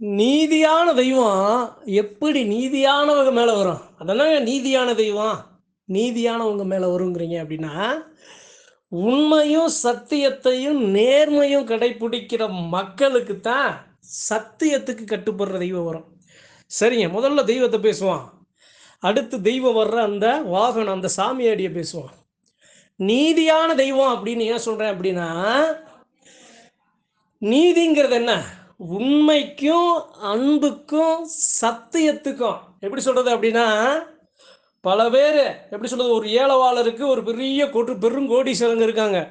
நீதியான தெய்வம் எப்படி நீதியானவங்க மேலே வரும்? அதெல்லாம் நீதியான தெய்வம்? நீதியானவங்க மேலே வருங்கிறீங்க அப்படின்னா உண்மையும் சத்தியத்தையும் நேர்மையும் கடைபிடிக்கிற மக்களுக்கு தான் சத்தியத்துக்கு கட்டுப்படுற தெய்வம் வரும். சரிங்க முதல்ல தெய்வத்தை பேசுவான் அடுத்து தெய்வம் வர்ற அந்த வாகனம் அந்த சாமியாடியை பேசுவான் நீதியான தெய்வம் அப்படின்னு ஏன் சொல்கிறேன் அப்படின்னா நீதிங்கிறது என்ன? உண்மைக்கும் அன்புக்கும் சத்தியத்துக்கும். எப்படி சொல்றது அப்படின்னா பல பேர் எப்படி சொல்றது ஒரு ஏழவாளருக்கு ஒரு பெரிய கொட்டு பெரும் கோடீஸ்வரங்க இருக்காங்க.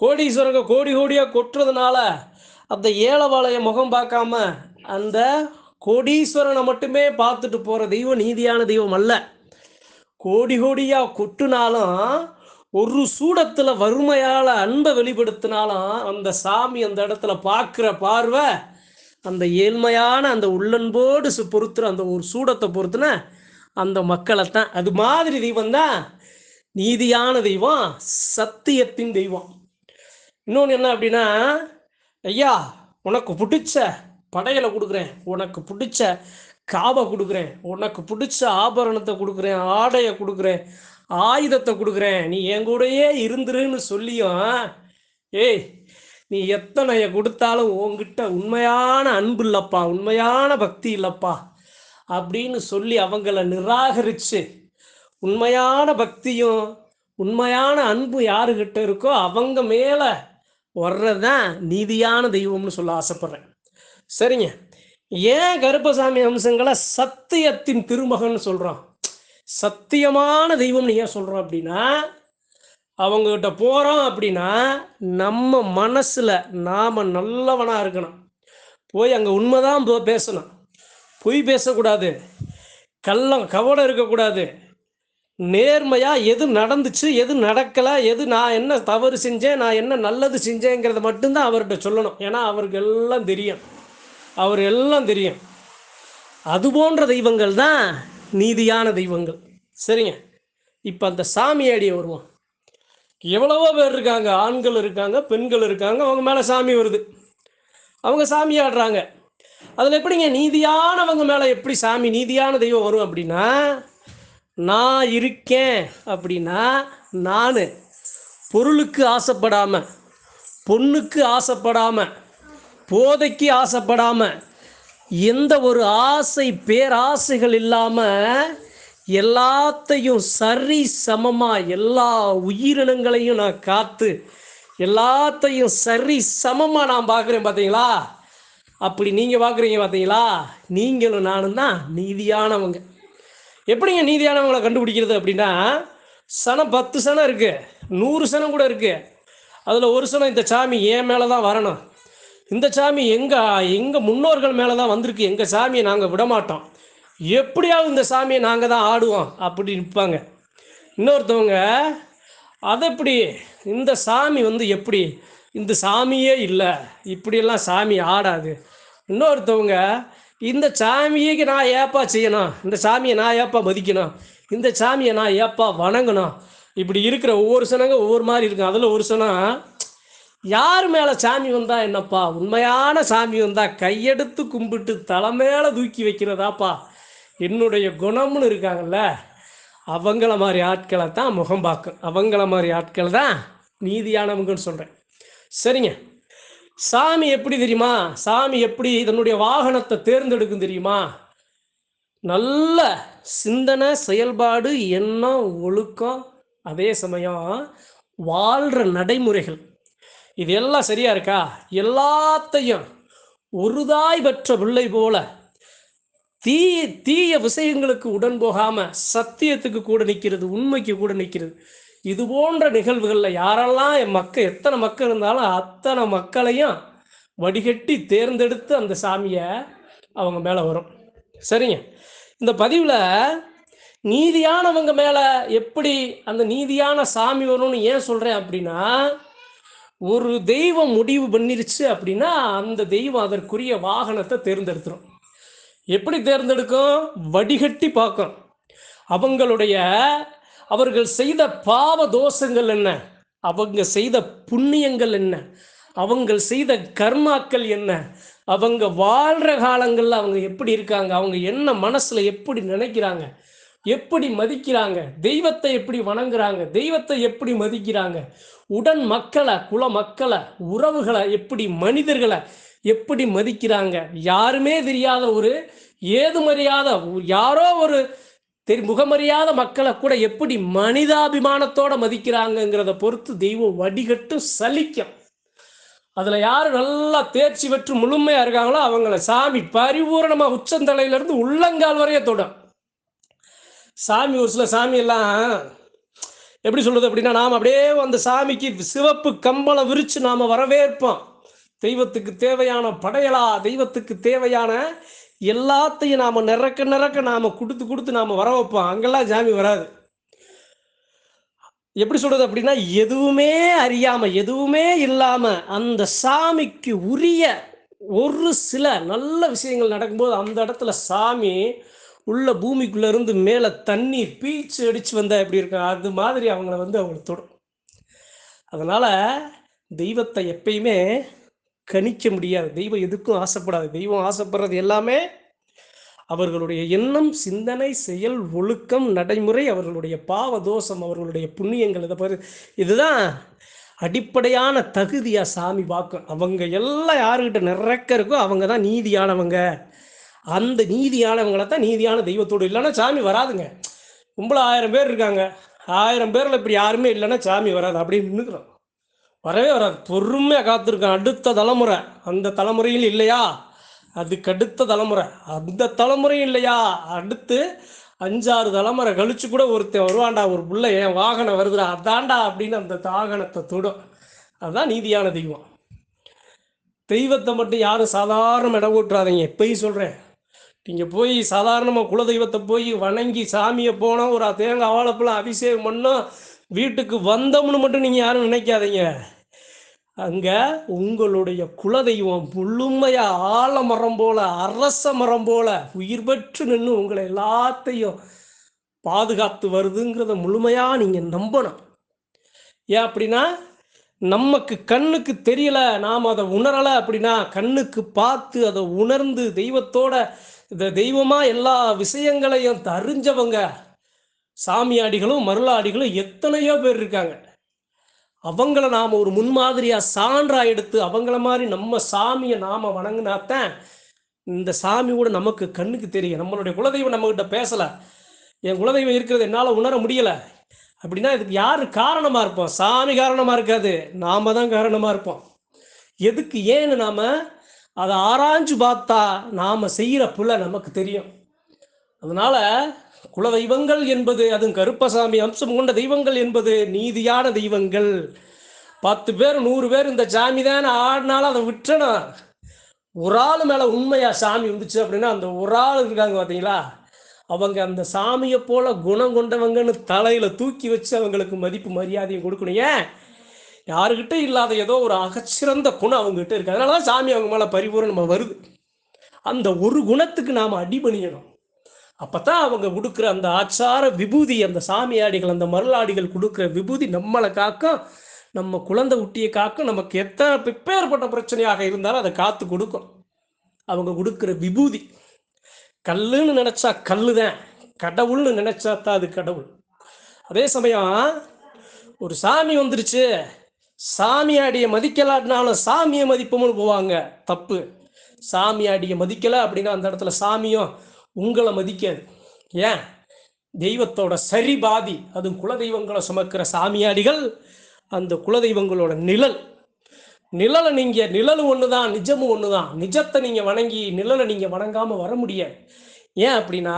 கோடீஸ்வரங்க கோடி கோடியாக கொட்டுறதுனால அந்த ஏழவாளைய முகம் பார்க்காம அந்த கோடீஸ்வரனை மட்டுமே பார்த்துட்டு போற தெய்வம் நீதியான தெய்வம் அல்ல. கோடி கோடியா கொட்டுனாலும் ஒரு சூடத்துல வறுமையால அன்பை வெளிப்படுத்தினாலும் அந்த சாமி அந்த இடத்துல பார்க்குற பார்வை அந்த ஏழ்மையான அந்த உள்ளன்போடு சு- பொறுத்துற அந்த ஒரு சூடத்தை பொறுத்துன அந்த மக்களைத்தான். அது மாதிரி தெய்வம் தான் நீதியான தெய்வம் சத்தியத்தின் தெய்வம். இன்னொன்று என்ன அப்படின்னா ஐயா உனக்கு பிடிச்ச படையலை கொடுக்குறேன் உனக்கு பிடிச்ச காவை கொடுக்குறேன் உனக்கு பிடிச்ச ஆபரணத்தை கொடுக்குறேன் ஆடையை கொடுக்குறேன் ஆயுதத்தை கொடுக்குறேன் நீ என் கூடயே இருந்துருன்னு சொல்லியும் ஏய் நீ எத்தனைய கொடுத்தாலும் உன்கிட்ட உண்மையான அன்பு இல்லைப்பா உண்மையான பக்தி இல்லைப்பா அப்படின்னு சொல்லி அவங்கள நிராகரிச்சு உண்மையான பக்தியும் உண்மையான அன்பு யாருக்கிட்ட இருக்கோ அவங்க மேலே வர்றதுதான் நீதியான தெய்வம்னு சொல்ல ஆசைப்பட்றேன். சரிங்க. ஏன் கருப்பசாமி அம்சங்களை சத்தியத்தின் திருமகன் சொல்கிறோம் சத்தியமான தெய்வம்னு ஏன் சொல்கிறோம் அப்படின்னா அவங்ககிட்ட போகிறோம் அப்படின்னா நம்ம மனசில் நாம் நல்லவனாக இருக்கணும். போய் அங்கே உண்மைதான் போ- பேசணும். பொய் பேசக்கூடாது. கள்ளம் கவலை இருக்கக்கூடாது. நேர்மையாக எது நடந்துச்சு எது நடக்கலை எது நான் என்ன தவறு செஞ்சேன் நான் என்ன நல்லது செஞ்சேங்கிறத மட்டும்தான் அவர்கிட்ட சொல்லணும். ஏன்னா அவருக்கு எல்லாம் தெரியும். அவர் எல்லாம் தெரியும். அது போன்ற தெய்வங்கள் தான் நீதியான தெய்வங்கள். சரிங்க? இப்போ அந்த சாமியாடியை வருவோம். எவ்வளவோ பேர் இருக்காங்க. ஆண்கள் இருக்காங்க பெண்கள் இருக்காங்க. அவங்க மேலே சாமி வருது. அவங்க சாமி ஆடுறாங்க. அதில் எப்படிங்க நீதியானவங்க மேலே எப்படி சாமி நீதியான தெய்வம் வரும் அப்படின்னா நான் இருக்கேன் அப்படின்னா நான் பொருளுக்கு ஆசைப்படாமல் பொண்ணுக்கு ஆசைப்படாமல் போதைக்கு ஆசைப்படாமல் எந்த ஒரு ஆசை பேராசைகள் இல்லாமல் எல்லாத்தையும் சரி சமமா எல்லா உயிரினங்களையும் நான் காத்து எல்லாத்தையும் சரி சமமா நான் பார்க்குறேன் பார்த்தீங்களா அப்படி நீங்க பார்க்குறீங்க பார்த்தீங்களா நீங்களும் நானும் தான் நீதியானவங்க. எப்படிங்க நீதியானவங்களை கண்டுபிடிக்கிறது அப்படின்னா சனம் பத்து சனம் இருக்கு நூறு சனம் கூட இருக்கு. அதில் ஒரு சனம் இந்த சாமி என் மேலே தான் வரணும். இந்த சாமி எங்கள் எங்கள் முன்னோர்கள் மேலே தான் வந்திருக்கு. எங்கள் சாமியை நாங்கள் விட மாட்டோம் எப்படியாவது இந்த சாமியை நாங்கள் தான் ஆடுவோம் அப்படி நிற்பாங்க. இன்னொருத்தவங்க அதை எப்படி இந்த சாமி வந்து எப்படி இந்த சாமியே இல்லை இப்படியெல்லாம் சாமி ஆடாது. இன்னொருத்தவங்க இந்த சாமியைக்கு நான் ஏப்பா செய்யணும் இந்த சாமியை நான் ஏப்பா மதிக்கணும் இந்த சாமியை நான் ஏப்பா வணங்கணும். இப்படி இருக்கிற ஒவ்வொரு சனங்க ஒவ்வொரு மாதிரி இருக்கும் அதில் ஒரு சனம் யார் மேலே சாமி வந்தால் என்னப்பா? உண்மையான சாமி வந்தால் கையெடுத்து கும்பிட்டு தலை மேலே தூக்கி வைக்கிறதாப்பா? என்னுடைய குணம்னு இருக்காங்கல்ல அவங்கள மாதிரி ஆட்களை தான் முகம் பார்க்கும் அவங்கள மாதிரி ஆட்கள் தான் நீதியானவங்கன்னு சொல்கிறேன் சரிங்க. சாமி எப்படி தெரியுமா? சாமி எப்படி தன்னுடைய வாகனத்தை தேர்ந்தெடுக்கும் தெரியுமா? நல்ல சிந்தனை செயல்பாடு எண்ணம் ஒழுக்கம் அதே சமயம் வாழ்கிற நடைமுறைகள். இது எல்லாம் சரியா இருக்கா? எல்லாத்தையும் ஒருதாய் பெற்ற பிள்ளை போல தீய தீய விஷயங்களுக்கு உடன் போகாம சத்தியத்துக்கு கூட நிற்கிறது உண்மைக்கு கூட நிற்கிறது இது போன்ற நிகழ்வுகளில் யாரெல்லாம் என் மக்கள் எத்தனை மக்கள் இருந்தாலும் அத்தனை மக்களையும் வடிகட்டி தேர்ந்தெடுத்து அந்த சாமியை அவங்க மேலே வரும். சரிங்க? இந்த பதிவில் நீதியானவங்க மேலே எப்படி அந்த நீதியான சாமி வரும்னு ஏன் சொல்கிறேன் அப்படின்னா ஒரு தெய்வம் முடிவு பண்ணிருச்சு அப்படின்னா அந்த தெய்வம் அதற்குரிய வாகனத்தை தேர்ந்தெடுத்துரும். எப்படி தேர்ந்தெடுக்கும்? வடிகட்டி பார்க்கும் அவங்களுடைய அவர்கள் செய்த பாவ தோஷங்கள் என்ன? அவங்க செய்த புண்ணியங்கள் என்ன? அவங்க செய்த கர்மாக்கள் என்ன? அவங்க வாழ்கிற காலங்களில் அவங்க எப்படி இருக்காங்க? அவங்க என்ன மனசில் எப்படி நினைக்கிறாங்க? எப்படி மதிக்கிறாங்க? தெய்வத்தை எப்படி வணங்குறாங்க? தெய்வத்தை எப்படி மதிக்கிறாங்க? உடன் மக்களை குல மக்களை உறவுகளை எப்படி மனிதர்களை எப்படி மதிக்கிறாங்க? யாருமே தெரியாத ஒரு ஏதுமறியாத யாரோ ஒரு தெரி முகமறியாத மக்களை கூட எப்படி மனிதாபிமானத்தோட மதிக்கிறாங்கங்கிறத பொறுத்து தெய்வம் வடிகட்டும் சலிக்கும். அதில் யார் நல்லா தேர்ச்சி பெற்று முழுமையாக இருக்காங்களோ அவங்கள சாமி பரிபூரணமாக உச்சந்தலையிலேருந்து உள்ளங்கால் வரைய தொடும். சாமி ஒரு சில சாமியெல்லாம் எப்படி சொல்கிறது அப்படின்னா நாம் அப்படியே அந்த சாமிக்கு சிவப்பு கம்பளம் விரித்து நாம் வரவேற்போம். தெய்வத்துக்கு தேவையான படையலா? தெய்வத்துக்கு தேவையான எல்லாத்தையும் நாம் நிறக்க நிறக்க நாம் கொடுத்து கொடுத்து நாம் வர வைப்போம். அங்கெல்லாம் ஜாமி வராது. எப்படி சொல்றது அப்படின்னா எதுவுமே அறியாம எதுவுமே இல்லாம அந்த சாமிக்கு உரிய ஒரு சில நல்ல விஷயங்கள் நடக்கும்போது அந்த இடத்துல சாமி உள்ள பூமிக்குள்ள இருந்து மேலே தண்ணி பீச்சு அடிச்சு வந்தா எப்படி இருக்கும்? அது மாதிரி அவங்கள வந்து அவங்கள தொடும். அதனால தெய்வத்தை எப்பயுமே கணிக்க முடியாது. தெய்வம் எதுக்கும் ஆசைப்படாது. தெய்வம் ஆசைப்படுறது எல்லாமே அவர்களுடைய எண்ணம் சிந்தனை செயல் ஒழுக்கம் நடைமுறை அவர்களுடைய பாவ தோஷம் அவர்களுடைய புண்ணியங்கள் இதை பாரு. இதுதான் அடிப்படையான தகுதியா சாமி பார்க்கும். அவங்க எல்லாம் யாருக்கிட்ட நிறக்க இருக்கோ அவங்க தான் நீதியானவங்க. அந்த நீதியானவங்களை தான் நீதியான தெய்வத்தோடு இல்லைன்னா சாமி வராதுங்க. கும்பல ஆயிரம் பேர் இருக்காங்க. ஆயிரம் பேரில் இப்படி யாருமே இல்லைன்னா சாமி வராது அப்படின்னு நினைக்கிறோம் வரவே வராது. பொறுமையாக காத்திருக்கேன் அடுத்த தலைமுறை. அந்த தலைமுறையில் இல்லையா? அதுக்கு அடுத்த தலைமுறை. அந்த தலைமுறையும் இல்லையா? அடுத்து அஞ்சாறு தலைமுறை கழிச்சு கூட ஒருத்தன் வருவான்டா ஒரு புள்ள என் வாகனம் வருதுடா அதான்டா அப்படின்னு அந்த தாகனத்தை தொடும். அதுதான் நீதியான தெய்வம். தெய்வத்தை மட்டும் யாரும் சாதாரண இடம் ஓட்டுறாதீங்க எப்பயும் சொல்கிறேன் நீங்கள் போய் சாதாரணமாக குலதெய்வத்தை போய் வணங்கி சாமியை போனால் ஒரு தேங்காய் வாழைப்பழம் அபிஷேகம் பண்ணோம் வீட்டுக்கு வந்தோம்னு மட்டும் நீங்கள் யாரும் நினைக்காதீங்க. அங்கே உங்களுடைய குலதெய்வம் முழுமையாக ஆலமரம் போல அரச மரம் போல உயிர் பெற்று நின்று உங்களை எல்லாத்தையும் பாதுகாத்து வருதுங்கிறத முழுமையாக நீங்கள் நம்பணும். ஏன் அப்படின்னா நமக்கு கண்ணுக்கு தெரியல நாம் அதை உணரலை அப்படின்னா கண்ணுக்கு பார்த்து அதை உணர்ந்து தெய்வத்தோட இந்த தெய்வமாக எல்லா விஷயங்களையும் தெரிஞ்சவங்க சாமியாடிகளும் மருளாடிகளும் எத்தனையோ பேர் இருக்காங்க. அவங்கள நாம் ஒரு முன்மாதிரியாக சான்றாக எடுத்து அவங்கள மாதிரி நம்ம சாமியை நாம் வணங்கினாத்தான் இந்த சாமி கூட நமக்கு கண்ணுக்கு தெரியும். நம்மளுடைய குலதெய்வம் நம்மக்கிட்ட பேசலை. என் குலதெய்வம் இருக்கிறது என்னால் உணர முடியலை. அப்படின்னா இதுக்கு யார் காரணமாக இருப்போம்? சாமி காரணமாக இருக்காது. நாம் தான் காரணமாக இருப்போம். எதுக்கு ஏன்னு நாம் அதை ஆராய்ஞ்சு பார்த்தா நாம் செய்கிற புல நமக்கு தெரியும். அதனால் குல தெய்வங்கள் என்பது அதுவும் கருப்பசாமி அம்சம் கொண்ட தெய்வங்கள் என்பது நீதியான தெய்வங்கள். பத்து பேர் நூறு பேர் இந்த சாமி தானே ஆடினாலும் அதை விட்டணும் ஒரு ஆள் மேலே உண்மையாக சாமி வந்துச்சு அப்படின்னா அந்த ஒரு ஆள் இருக்காங்க பார்த்தீங்களா அவங்க அந்த சாமியை போல குணம் கொண்டவங்கன்னு தலையில் தூக்கி வச்சு அவங்களுக்கு மதிப்பு மரியாதையும் கொடுக்கணும். ஏன்? யாருக்கிட்ட இல்லாத ஏதோ ஒரு அகச்சிறந்த குணம் அவங்ககிட்ட இருக்கு. அதனால தான் சாமி அவங்க மேலே பரிபூர்ணமாக வருது. அந்த ஒரு குணத்துக்கு நாம் அடிபணியணும். அப்போ தான் அவங்க கொடுக்குற அந்த ஆச்சார விபூதி அந்த சாமியாடிகள் அந்த மருளாடிகள் கொடுக்குற விபூதி நம்மளை காக்கும் நம்ம குழந்தை ஊட்டியை காக்கும் நமக்கு எத்தனை பிப்பேற்பட்ட பிரச்சனையாக இருந்தாலும் அதை காத்து கொடுக்கும். அவங்க கொடுக்குற விபூதி. கல்லுன்னு நினச்சா கல் தான் கடவுள்னு நினச்சா தான் அது கடவுள். அதே சமயம் ஒரு சாமி வந்துருச்சு. சாமியாடியை மதிக்கலாட்டினாலும் சாமியை மதிப்போம்னு போவாங்க. தப்பு. சாமியாடியை மதிக்கலை அப்படின்னா அந்த இடத்துல சாமியும் உங்களை மதிக்காது. ஏன்? தெய்வத்தோட சரி பாதி அதுவும் குலதெய்வங்களை சுமக்கிற சாமியாடிகள் அந்த குலதெய்வங்களோட நிழல். நிழலை நீங்கள் நிழல் ஒன்று தான் நிஜமும் ஒன்று தான் நிஜத்தை நீங்கள் வணங்கி நிழலை நீங்கள் வணங்காமல் வர முடியாது. ஏன் அப்படின்னா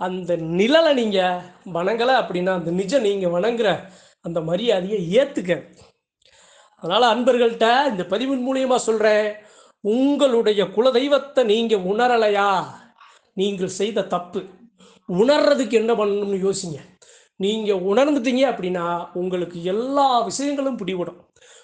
அந்த நிழலை நீங்கள் வணங்கலை அப்படின்னா அந்த நிஜம் நீங்கள் வணங்குற அந்த மரியாதையை ஏற்றுக்க அதனால் அன்பர்கள்ட்ட இந்த பதிவின் மூலியமாக சொல்கிறேன் உங்களுடைய குலதெய்வத்தை நீங்கள் உணரலையா? நீங்கள் செய்த தப்பு. உணர்றதுக்கு என்ன பண்ணணும்னு யோசிங்க. நீங்கள் உணர்ந்துட்டீங்க அப்படின்னா உங்களுக்கு எல்லா விஷயங்களும் பிடிபடும்.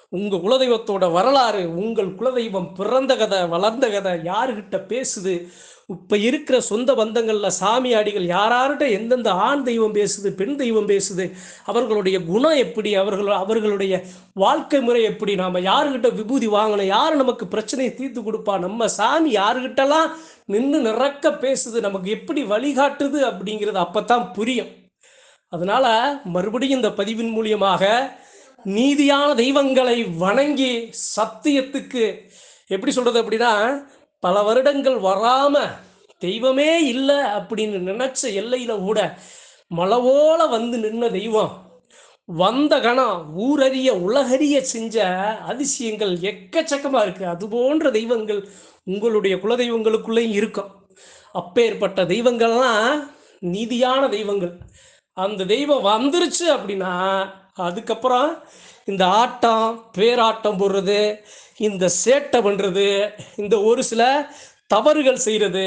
உங்கள் குலதெய்வத்தோட வரலாறு உங்கள் குலதெய்வம் பிறந்த கதை வளர்ந்த கதை யாருக்கிட்ட பேசுது இப்போ இருக்கிற சொந்த பந்தங்களில் சாமியாடிகள் யாரார்கிட்ட எந்தெந்த ஆண் தெய்வம் பேசுது பெண் தெய்வம் பேசுது அவர்களுடைய குணம் எப்படி அவர்கள் அவர்களுடைய வாழ்க்கை முறை எப்படி நாம் யாருக்கிட்ட விபூதி வாங்கணும் யார் நமக்கு பிரச்சனையை தீர்த்து கொடுப்பா நம்ம சாமி யாருக்கிட்டலாம் நின்று நிறக்க பேசுது நமக்கு எப்படி வழிகாட்டுது அப்படிங்கிறது அப்போ தான் புரியும். அதனால் மறுபடியும் இந்த பதிவின் மூலியமாக நீதியான தெய்வங்களை வணங்கி சத்தியத்துக்கு எப்படி சொல்கிறது அப்படின்னா பல வருடங்கள் வராமல் தெய்வமே இல்லை அப்படின்னு நினச்ச எல்லையில் கூட மலவோல வந்து நின்ன தெய்வம். வந்த கணம் ஊரறிய உலகறிய செஞ்ச அதிசயங்கள் எக்கச்சக்கமாக இருக்குது அது போன்ற தெய்வங்கள் உங்களுடைய குலதெய்வங்களுக்குள்ளேயும் இருக்கும். அப்பேற்பட்ட தெய்வங்கள்லாம் நீதியான தெய்வங்கள். அந்த தெய்வம் வந்துருச்சு அப்படின்னா அதுக்கப்புறம் இந்த ஆட்டம் பேராட்டம் போடுறது இந்த சேட்டை பண்ணுறது இந்த ஒரு சில தவறுகள் செய்கிறது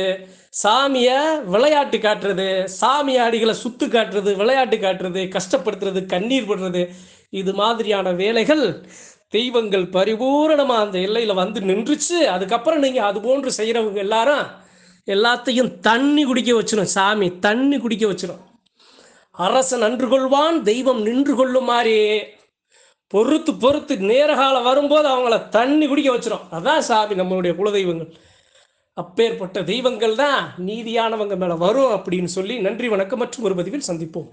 சாமியை விளையாட்டு காட்டுறது சாமியாடிகளை சுத்து காட்டுறது விளையாட்டு காட்டுறது கஷ்டப்படுத்துறது கண்ணீர் படுறது இது மாதிரியான வேலைகள் தெய்வங்கள் பரிபூரணமாக அந்த எல்லையில் வந்து நின்றுச்சு. அதுக்கப்புறம் நீங்கள் அது போன்று செய்கிறவங்க எல்லாரும் எல்லாத்தையும் தண்ணி குடிக்க வச்சிடும் சாமி தண்ணி குடிக்க வச்சிடும் அரசன் அன்று கொள்வான் தெய்வம் நின்று கொள்ளுமாறே. பொறுத்து பொறுத்து நேரகாலம் வரும்போது அவங்கள தண்ணி குடிக்க வச்சிரும். அதான் சாமி நம்மளுடைய குலதெய்வங்கள். அப்பேற்பட்ட தெய்வங்கள் தான் நீதியானவங்க மேலே வரும் அப்படின்னு சொல்லி நன்றி வணக்கம் மற்றும் ஒரு பதிவில் சந்திப்போம்.